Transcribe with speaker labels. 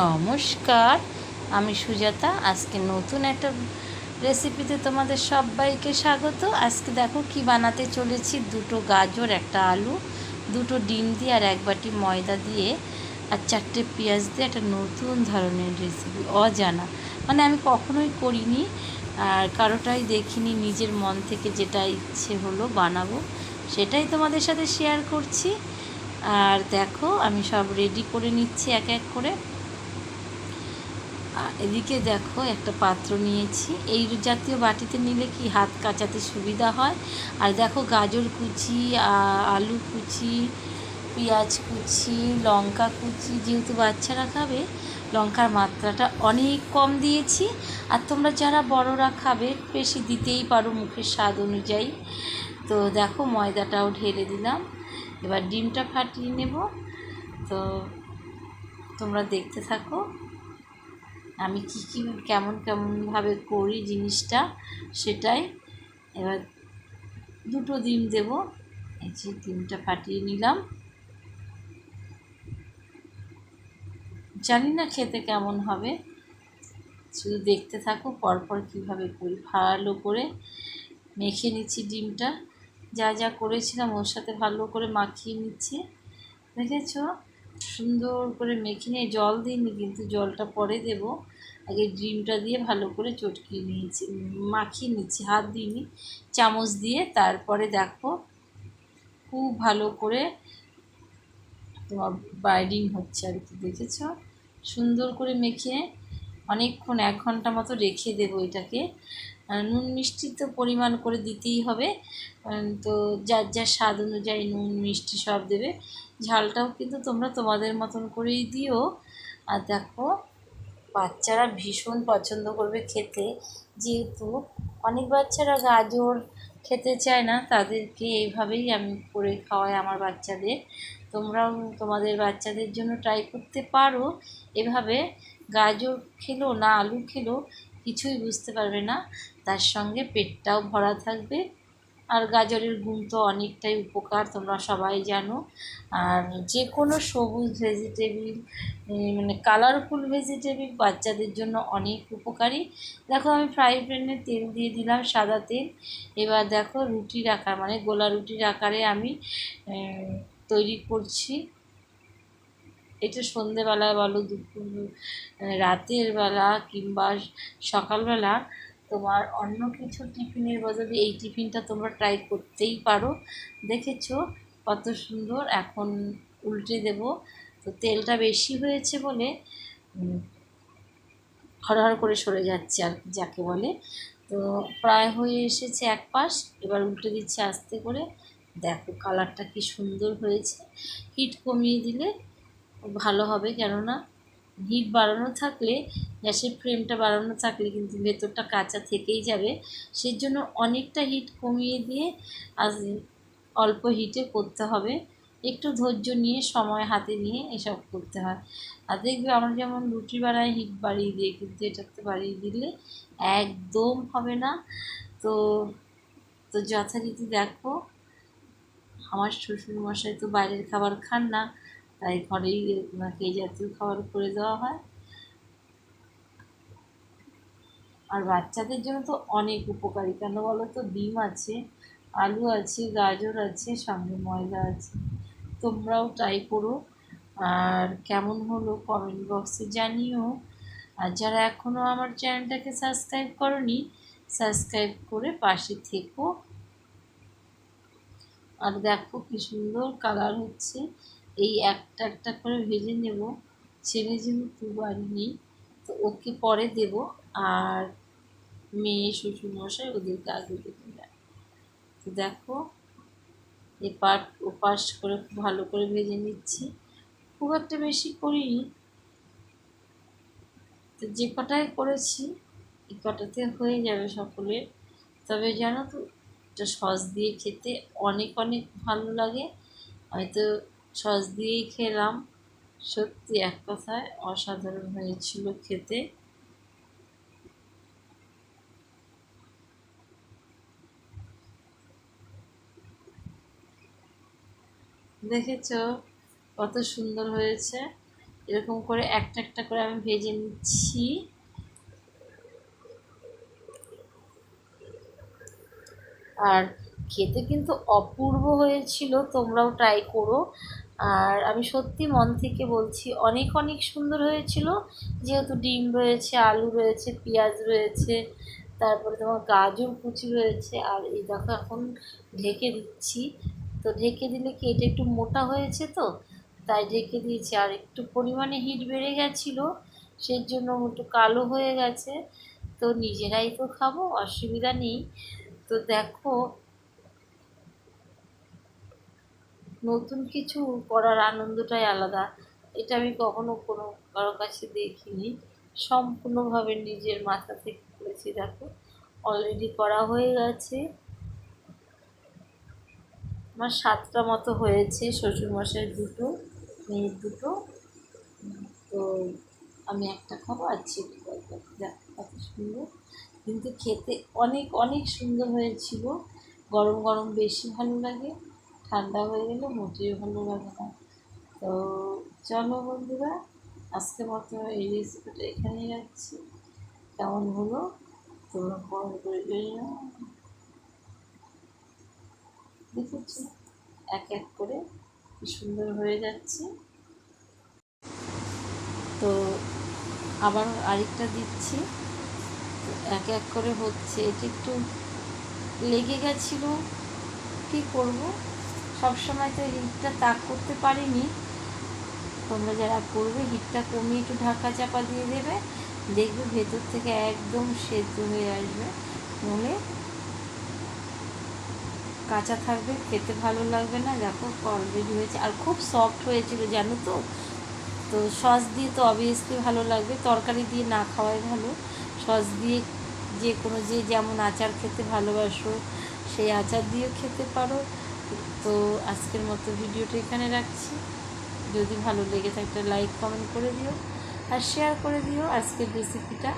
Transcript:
Speaker 1: নমস্কার, আমি সুজাতা। আজকে নতুন একটা রেসিপিতে তোমাদের সবাইকে স্বাগত। আজকে দেখো কি বানাতে চলেছি। দুটো গাজর, একটা আলু, দুটো ডিম দিয়ে আর এক বাটি ময়দা দিয়ে আর চারটে পেঁয়াজ দিয়ে একটা নতুন ধরনের রেসিপি অজানা। মানে আমি কখনোই করিনি আর কারোটাই দেখিনি। নিজের মন থেকে যেটা ইচ্ছে হলো বানাবো, সেটাই তোমাদের সাথে শেয়ার করছি। আর দেখো, আমি সব রেডি করে নিচ্ছি এক এক করে। এদিকে দেখো একটা পাত্র নিয়েছি। এই জাতীয় বাটিতে নিলে কি হাত কাচাতে সুবিধা হয়? আর দেখো গাজর কুচি আলু কুচি, পেঁয়াজ কুচি, লঙ্কা কুচি যেহেতু বাচ্চারা খাবে, লঙ্কার মাত্রাটা অনেক কম দিয়েছি। আর তোমরা যারা বড়রা খাবে, বেশি দিতেই পারো মুখের স্বাদ অনুযায়ী। তো দেখো ময়দাটাও ঢেলে দিলাম। এবার ডিমটা ফাটিয়ে নেব। তো তোমরা দেখতে থাকো। আমি কী কী কেমন কেমনভাবে করি জিনিসটা সেটাই এবার দুটো ডিম দেব। এই যে ডিমটা ফাটিয়ে নিলাম। জানি না খেতে কেমন হবে। শুধু দেখতে থাকো, পরপর কীভাবে করি। ভালো করে মেখে নিচ্ছি ডিমটা। যা যা করেছিলাম ওর সাথে ভালো করে মাখিয়ে নিচ্ছি। দেখেছ? সুন্দর করে মেখে নিয়ে, জল দিইনি কিন্তু জলটা পরে দেব। আগে ডিমটা দিয়ে ভালো করে চটকিয়ে নিয়েছি, মাখিয়ে নিচ্ছি, হাত দিইনি। চামচ দিয়ে তারপরে দেখো খুব ভালো করে তোমার বাইডিং হচ্ছে আর কি, দেখেছ? সুন্দর করে মেখে অনেকক্ষণ, এক ঘণ্টা মতো রেখে দেবো এটাকে। নুন মিষ্টি তো পরিমাণ করে দিতেই হবে। তো যার যার স্বাদ অনুযায়ী নুন মিষ্টি সব দেবে। ঝালটাও কিন্তু তোমরা তোমাদের মতন করেই দিও। আর দেখো, বাচ্চারা ভীষণ পছন্দ করবে খেতে। যেহেতু অনেক বাচ্চারা গাজর খেতে চায় না, তাদেরকে এইভাবেই আমি করে খাওয়াই আমার বাচ্চাদের। তোমরাও তোমাদের বাচ্চাদের জন্য ট্রাই করতে পারো। এভাবে গাজর খেলো না আলু খেলো, কিছুই বুঝতে পারবে না। তার সঙ্গে পেটটাও ভরা থাকবে। আর গাজরের গুণ তো অনেকটাই উপকার, তোমরা সবাই জানো। আর যে কোনো সবুজ ভেজিটেবিল মানে কালারফুল ভেজিটেবিল বাচ্চাদের জন্য অনেক উপকারী। দেখো, আমি ফ্রাই প্যানে তেল দিয়ে দিলাম সাদা তেল। এবার দেখো, রুটির আকার মানে গোলা রুটির আকারে আমি তৈরি করছি। এটা সন্ধেবেলায় বলো, দুপুর রাতের বেলা কিংবা সকালবেলা তোমার অন্য কিছু টিফিনের বদলে এই টিফিনটা তোমরা ট্রাই করতেই পারো। দেখেছ কত সুন্দর? এখন উল্টে দেব। তো তেলটা বেশি হয়েছে বলে হরহর করে সরে যাচ্ছে আর যাকে বলে। তো প্রায় হয়ে এসেছে এক পাশ। এবার উল্টে দিচ্ছে আস্তে করে। দেখো কালারটা কি সুন্দর হয়েছে। হিট কমিয়ে দিলে ভালো হবে কেননা হিট বাড়ানো থাকলে, গ্যাসের ফ্লেমটা বাড়ানো থাকলে কিন্তু ভেতরটা কাঁচা থেকেই যাবে। সেই জন্য অনেকটা হিট কমিয়ে দিয়ে আজ অল্প হিটে করতে হবে। একটু ধৈর্য নিয়ে, সময় হাতে নিয়ে এসব করতে হয়। আর দেখবে আমরা যেমন রুটি বানাই, হিট বাড়িয়ে দিয়ে কিন্তু এটাতে বাড়িয়ে দিলে একদম হবে না। তো তো যথারীতি দেখো, আমার শ্বশুরমশাই তো বাইরের খাবার খান না। তাই ঘরেই এই জাতীয় খাবার করে দেওয়া হয়। আর বাচ্চাদের জন্য তো অনেক উপকারী, কেন বলো তো? ডিম আছে, আলু আছে, গাজর আছে সঙ্গে ময়দা আছে। তোমরাও ট্রাই করো। আর কেমন হলো কমেন্ট বক্সে জানিও। আর যারা এখনও আমার চ্যানেলটাকে সাবস্ক্রাইব করনি সাবস্ক্রাইব করে পাশে থেকো। আর দেখো কি সুন্দর কালার হচ্ছে। এই একটা একটা করে ভেজে নেব। ছেলে যেহেতু বাড়ি নেই, তো ওকে পরে দেব। আর মেয়ে, শ্বশুরমশাই ওদেরকে আগে দেবে। তো দেখো, এপার ওপাশ করে খুব ভালো করে ভেজে নিচ্ছি। খুব একটা বেশি করিনি। তো যে কটাই করেছি, এই কটাতে হয়ে যাবে সকলের। তবে জানো তো, এটা সস দিয়ে খেতে অনেক অনেক ভালো লাগে। হয়তো সস দিয়েই খেলাম। সত্যি এক কথায় অসাধারণ হয়েছিল খেতে। দেখেছ কত সুন্দর হয়েছে? এরকম করে একটা একটা করে আমি ভেজে নিচ্ছি। আর খেতে কিন্তু অপূর্ব হয়েছিল, তোমরাও ট্রাই করো। আর আমি সত্যি মন থেকে বলছি, অনেক অনেক সুন্দর হয়েছিল। যেহেতু ডিম রয়েছে, আলু রয়েছে, পেঁয়াজ রয়েছে, তারপরে তোমার গাজর কুচি রয়েছে, আর এই দেখো এখন ঢেকে দিচ্ছি। তো ঢেকে দিলে কি এটা একটু মোটা হয়েছে তো? তাই ঢেকে দিয়েছি। আর একটু পরিমাণে হিট বেড়ে গেছিল সেই জন্য একটু কালো হয়ে গেছে। তো নিজেরাই তো খাব, অসুবিধা নেই। তো দেখো নতুন কিছু করার আনন্দটাই আলাদা। এটা আমি কখনো কোনো কারোর কাছে দেখিনি। সম্পূর্ণভাবে নিজের মাথা থেকে করেছি, দেখো। অলরেডি করা হয়ে গেছে। আমার সাতটা মতো হয়েছে, শ্বশুরমশাই দুটো, মেয়ের দুটো। তো আমি একটা খাব আর ছেলে কত সুন্দর। কিন্তু খেতে অনেক অনেক সুন্দর হয়েছিল। গরম গরম বেশি ভালো লাগে। ঠান্ডা হয়ে গেলে মোটেও ভালো লাগে না। তো চলো বন্ধুরা, আজকের মতো এই রেসিপিটা এখানেই রাখছি। কেমন হলো তোমরা কমেন্ট করে দেখেছি? এক এক করে কি সুন্দর হয়ে যাচ্ছে। তো আবার আরেকটা দিচ্ছি। এক এক করে হচ্ছে। এটা একটু লেগে গেছিল। কী করব? সবসময় তো হিটটা তাক করতে পারিনি। তোমরা যারা করবে হিটটা কমিয়ে একটু ঢাকা চাপা দিয়ে দেবে। দেখবে ভেতর থেকে একদম সেদ্ধ হয়ে আসবে। নলে কাঁচা থাকবে, খেতে ভালো লাগবে না। দেখো অলরেডি হয়েছে। আর খুব সফট হয়েছিল, জানো তো? তো সস দিয়ে তো অবভিয়াসলি ভালো লাগবে। তরকারি দিয়ে না খাওয়াই ভালো। সস দিয়ে যে কোনো যে যেমন আচার খেতে ভালোবাসো, সেই আচার দিয়েও খেতে পারো। তো আজকের মতো ভিডিওটা এখানে রাখছি। যদি ভালো লেগে থাকে লাইক, কমেন্ট করে দিও আর শেয়ার করে দিও আজকের রেসিপিটা